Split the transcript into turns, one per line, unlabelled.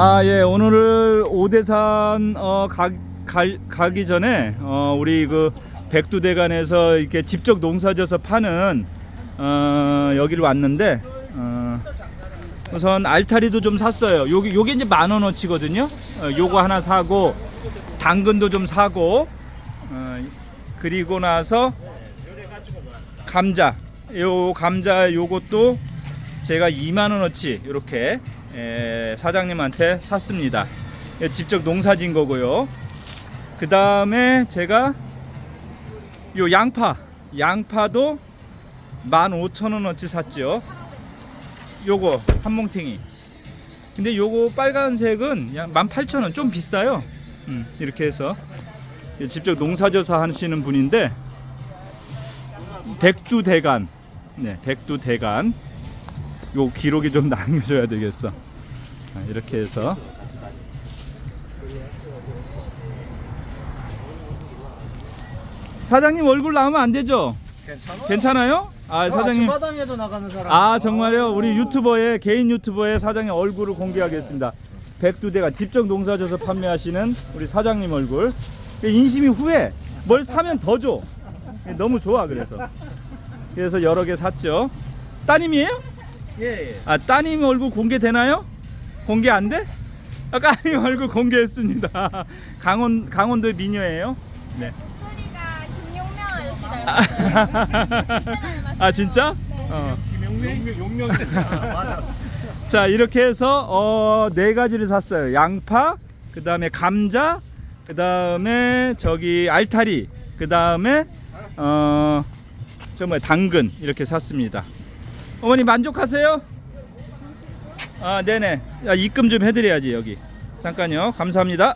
아, 예, 오늘을 오대산 어, 가, 갈- 가기 전에 어, 우리 그 백두대간에서 이렇게 직접 농사져서 파는 어, 여기를 왔는데 어, 우선 알타리도 좀 샀어요. 요게 요게 이제 만 원어치거든요. 어, 요거 하나 사고 당근도 좀 사고 어, 그리고 나서 감자 요 감자 요것도 제가 2만 원어치 이렇게 에, 사장님한테 샀습니다. 예, 직접 농사진 거고요. 그 다음에 제가 요 양파 양파도 15,000원어치 샀죠. 요거 한 몽탱이. 근데 요거 빨간색은 약 18,000원 좀 비싸요. 음, 이렇게 해서 예, 직접 농사져서 하시는 분인데 백두대간 네 백두대간 요 기록이 좀 남겨줘야 되겠어 아, 이렇게 해서 사장님 얼굴 나오면 안 되죠?
괜찮아?
괜찮아요? 아 사장님
마당에도 나가는 사람.
아 정말요? 우리 유튜버의 개인 유튜버의 사장님 얼굴을 공개하겠습니다. 백두대가 직접 농사져서 판매하시는 우리 사장님 얼굴. 인심이 후회. 뭘 사면 더 줘. 너무 좋아 그래서. 그래서 여러 개 샀죠. 따님이에요?
예, 예.
아 따님 얼굴 공개되나요? 공개 안 돼? 아 따님 얼굴 공개했습니다. 강원 강원도의 미녀예요. 네.
소리가 김용명 아저씨 닮았어요.
아 진짜?
네.
어.
용명 용명 맞아.
자 이렇게 해서 어, 네 가지를 샀어요. 양파, 그 다음에 감자, 그 다음에 저기 알타리, 그 다음에 어, 저 뭐야 당근 이렇게 샀습니다. 어머니 만족하세요? 아 네네. 야, 입금 좀 해드려야지 여기. 잠깐요. 감사합니다.